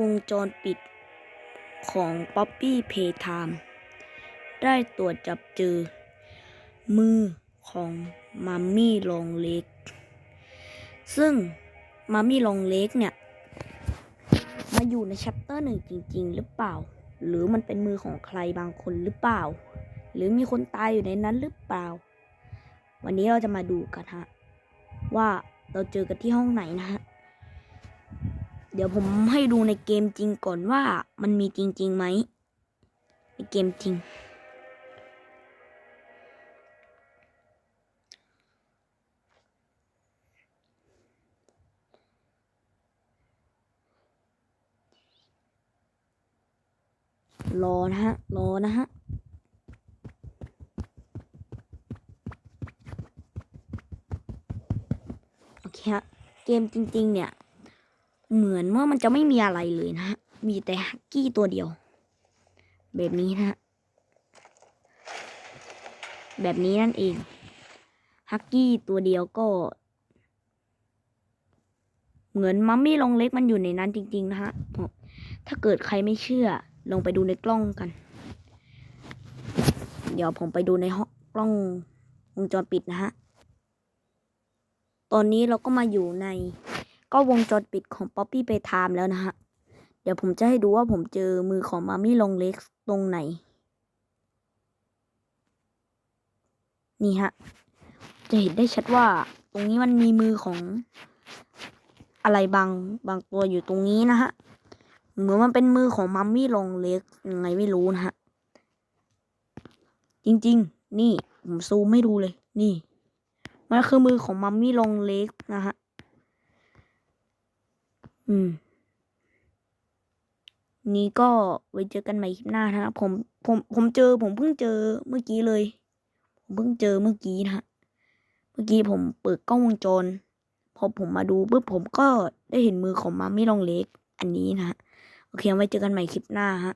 วงจรปิดของ Poppy Playtime ได้ตรวจจับเจอ มือของมัมมี่ลองเล็ก ซึ่งมัมมี่ลองเล็กเนี่ย มาอยู่ในชัปเตอร์หนึ่งจริง ๆ หรือเปล่า หรือมันเป็นมือของใครบางคนหรือเปล่า หรือมีคนตายอยู่ในนั้นหรือเปล่า วันนี้เราจะมาดูกันฮะ ว่าเราเจอกันที่ห้องไหนนะฮะ เดี๋ยวผมให้ดูในเกมจริงก่อนว่ามันมีจริงๆไหมในเกมจริง รอนะฮะ รอนะฮะโอเคฮะ เกมจริง ๆ เนี่ย เหมือนว่ามันจะไม่มีอะไรเลยนะฮะมีแต่ฮักกี้ตัวเดียว แบบนี้นะฮะแบบนี้นั่นเอง ฮักกี้ตัวเดียวก็ เหมือนมัมมี่ลงเล็กมันอยู่ในนั้นจริง ๆ นะฮะ ถ้าเกิดใครไม่เชื่อลองไปดูในกล้องกัน เดี๋ยวผมไปดูในห้องกล้องวงจรปิดนะฮะ ตอนนี้เราก็มาอยู่ใน ก็วงจรปิดของป๊อปปี้ไปไทม์แล้วนะฮะ เดี๋ยวผมจะให้ดูว่าผมเจอมือของมามี่ลงเล็กตรงไหน นี่ฮะ จะเห็นได้ชัดว่าตรงนี้มันมีมือของอะไรบางบางตัวอยู่ตรงนี้นะฮะ เหมือนมันเป็นมือของมัมมี่ลงเล็กยังไงไม่รู้นะฮะ จริงๆ นี่ผมซูมไม่ดูเลย นี่ มันคือมือของมัมมี่ลงเล็กนะฮะ อืม นี้ก็ไว้เจอกันใหม่คลิปหน้านะครับผมผมผมเจอ ผมเพิ่งเจอเมื่อกี้เลย ผมเพิ่งเจอเมื่อกี้นะฮะเมื่อกี้ผมเปิดกล้องวงจร พอผมมาดูปุ๊บผมก็ได้เห็นมือของมามมี่ลองเล็ก อันนี้นะฮะโอเคไว้เจอกันใหม่คลิปหน้าฮะ